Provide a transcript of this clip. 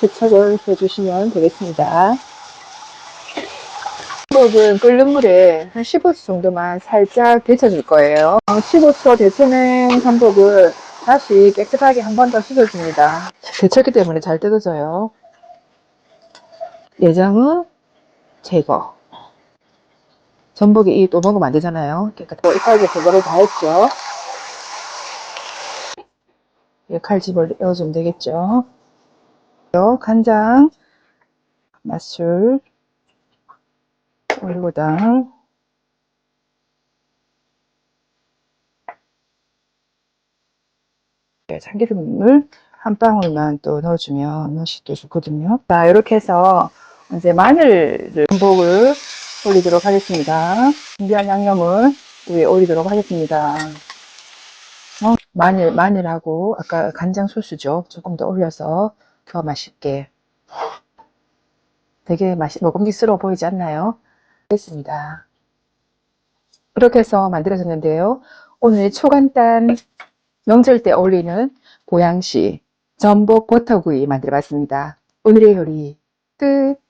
세척을 해주시면 되겠습니다. 전복은 끓는 물에 한 15초 정도만 살짝 데쳐줄 거예요. 15초 데치는 전복을 다시 깨끗하게 한 번 더 씻어줍니다. 데쳤기 때문에 잘 뜯어져요. 내장은 제거. 전복이 이또 먹으면 안 되잖아요. 깨끗하게 이빨게 제거를 다 했죠. 이 칼집을 넣어주면 되겠죠. 간장, 맛술, 올리고당, 네, 참기름을 한 방울만 또 넣어주면 맛이 또 좋거든요. 자, 이렇게 해서 이제 마늘을 전복을 올리도록 하겠습니다. 준비한 양념을 위에 올리도록 하겠습니다. 어, 마늘, 마늘하고 아까 간장 소스죠. 조금 더 올려서 더 맛있게. 되게 맛이 먹음직스러워 보이지 않나요? 됐습니다. 이렇게 해서 만들어졌는데요. 오늘 초간단 명절 때 어울리는 보양식 전복 버터구이 만들어 봤습니다. 오늘의 요리 끝!